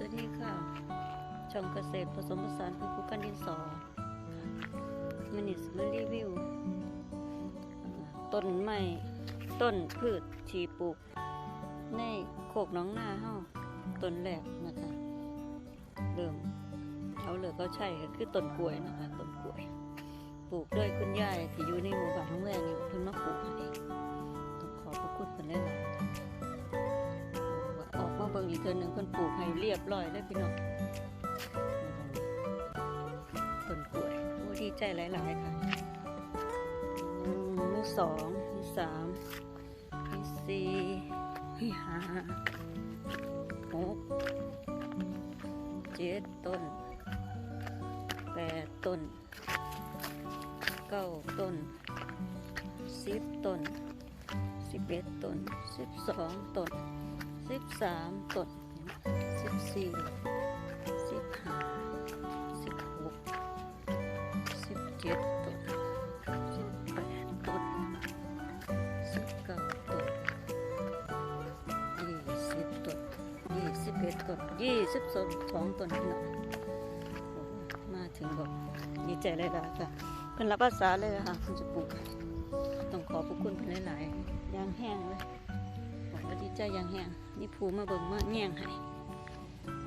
สวัสดีค่ะ ช่องเกษตรผสมผสานเพื่อผู้กันดินสอมันนี่สมารีวิว ต้นไม้ต้นพืชที่ปลูก ในโคกน้องนาเฮาต้นแรกนะคะเริ่มเอาเหลือก็ใช่ก็คือต้นกล้วยนะคะต้นกล้วย ปลูกด้วยคุณยายที่อยู่ในหมู่บ้านของแวงนี่เพิ่นมาปลูกให้ต้อง ทื่อหนึ่งเพิ่นปลูกให้เรียบร้อยเลยพี่น้องต้นกล้วยโอ้ดีใจหลายๆค่ะหนึ่งมีสองมีสามมีสี่มีห้าหกเจ็ดต้นแปดต้นเก้าต้นสิบต้นสิบเอ็ดต้นสิบสองต้น สิบสามต้นสิบสี่สิบห้าสิบหกสิบเจ็ดต้นสิบแปดต้นสิบเก้าต้นยี่สิบต้นยี่สิบเอ็ดต้นยี่สิบสองสองต้นพี่น้องโอ้มาถึงบอกดีใจเลยล่ะค่ะเพิ่นรับภาษาเลยค่ะเพิ่นจะปลูกต้องขอบพ ใจอยังแห้งนี่ผูมาเบิ่งมาแง่งให้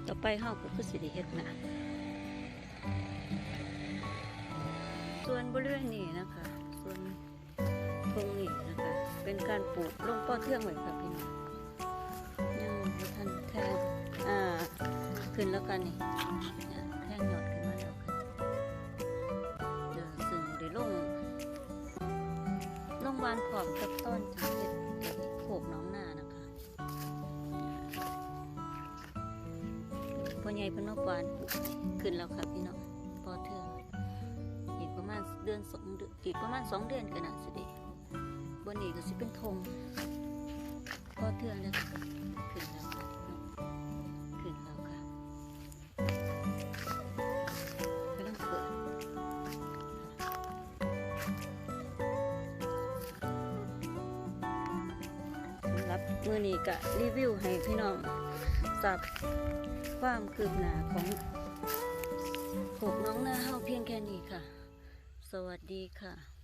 ต่อไปเฮาก็คือสิได้เฮ็ดนะส่วนบริเวณนี้นะคะ ส่วนตรงนี้นะคะ เป็นการปลูกลงป้อเทืองไว้ค่ะพี่น้องยังบ่ทันแทงอ่าขึ้นแล้วกันนี่เนี่ยแทงยอดขึ้นมาแล้วค่ะเดี๋ยวซึ่งได้ลงลงวานพร้อมกับต้นที่เฮ็ดโขกน้อง อใหญ่เพิ่นมาปานขึ้นแล้วค่ะพี่น้องพอเทืองอีกประมาณเดือนสองเดือนอีกประมาณสองเดือนก็น่าสิได้บนนี้ก็สิเป็นธงพอเทืองแล้วค่ะขึ้นแล้วค่ะขึ้นแล้วค่ะกำลังเปิดสำหรับมือนี้ก็รีวิวให้พี่น้อง ทราบความคืบหน้าของพวกน้องหน้าเฮาเพียงแค่นี้ค่ะ สวัสดีค่ะ